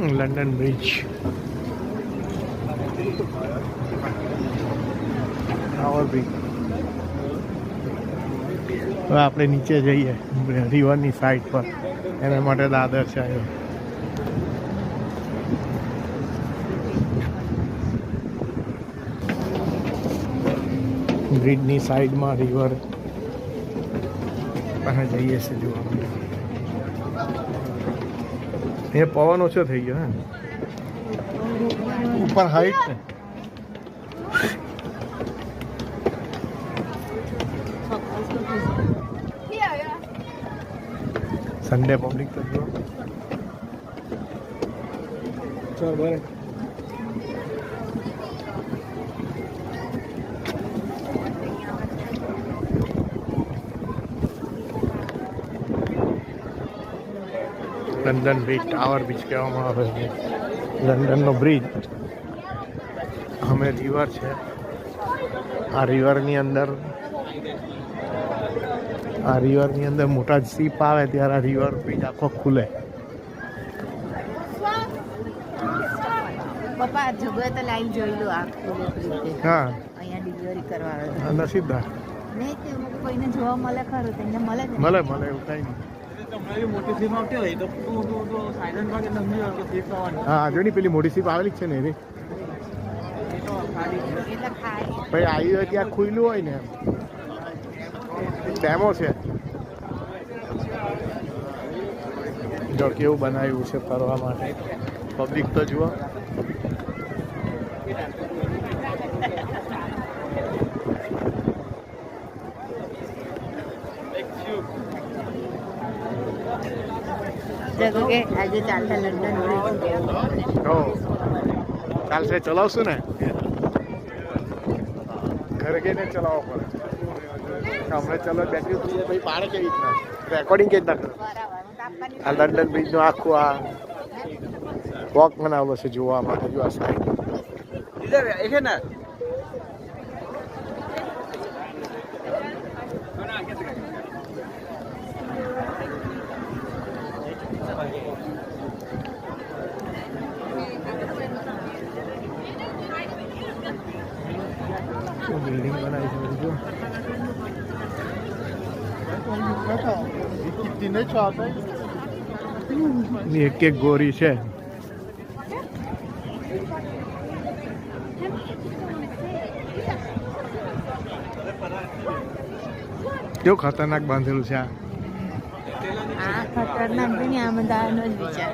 London bridge bridge હવે આપણે નીચે જઈએ, રિવરની સાઈડ પર. એના માટે દાદર છે આવ્યો બ્રિજની સાઈડમાં રિવર પાસે જઈએ છીએ જોવા એ પવન ઓછો થઈ ગયો હે ઉપર હાઈટ ને સન્ડે પબ્લિક તો જો ચાલ બરે લંડન બ્રિજ ટાવર બ્રિજ કહેવામાં આવે છે. લંડનનો બ્રિજ અમે રિવર છે. આ રિવરની અંદર આ રિવરની અંદર મોટા સીપ આવે ત્યારે આ રિવર બ્રિજ આખો ખુલે. પપ્પા જોઈ લો હા. અહીંયા ડિલિવરી કરવા આવે નસીબદાર. નહીં તે કોઈને જોવા મળે ખરું તેને મળે મળે મળે એવું કઈ નહીં. હા જોની પેલી મોટી સીપ આવેલી છે ને એની. પછી આવી હોય ત્યાં ખુલ્લું હોય ને ડેમો છે. જો કેવું બનાવ્યું છે ફરવા માટે. પબ્લિક તો જુઓ. જગો કે આજે ચાલતા લંડન ચાલશે ચલાવશું ને? ઘરે જઈને ચલાવવો પડે. હમણાં ચલો બેટરી ઉતરી પછી પાડે કેવી રીતના? રેકોર્ડિંગ કેવી રીતના આ લંડન બ્રિજનું આખું આ વોક બનાવેલો છે જોવા માટે જો આ સાઈડ ઇધર એ છે ને બિલ્ડિંગ બનાવી છે ની એક એક ગોરી છે. કેવું ખતરનાક બાંધેલું છે આ? આ ખતરનાક બી નહીં આ બધાનો જ વિચાર